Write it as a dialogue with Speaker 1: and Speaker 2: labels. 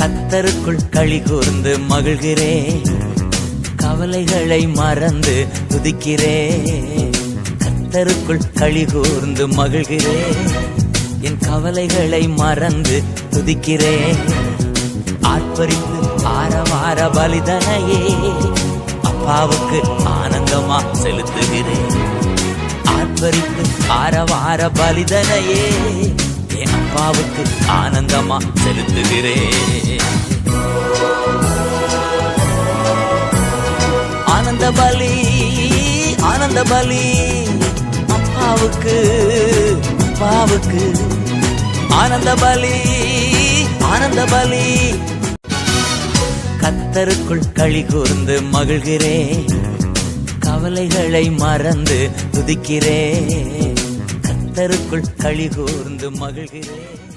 Speaker 1: கத்தருக்குள் களி கூர்ந்து மகிழ்கிறே கவலைகளை மறந்து துதிக்கிறே கத்தருக்குள் களி கூர்ந்து மகிழ்கிறே என் கவலைகளை மறந்து துதிக்கிறே ஆர்ப்பரித்து ஆரவார பலிதனையே அப்பாவுக்கு ஆனந்தமா செலுத்துகிறேன். ஆர்ப்பரித்து ஆரவார பலிதனையே என் அப்பாவுக்கு ஆனந்தமா செலுத்துகிறேன். ஆனந்த பலி ஆனந்த பலி. அப்பாவுக்கு அப்பாவுக்கு. ஆனந்த பலி ஆனந்த பலி. கத்தருக்குள் களி கூர்ந்து மகிழ்கிறேன். கவலைகளை மறந்து துதிக்கிறேன். கத்தருக்குள் களி கூர்ந்து மகிழ்கிறேன்.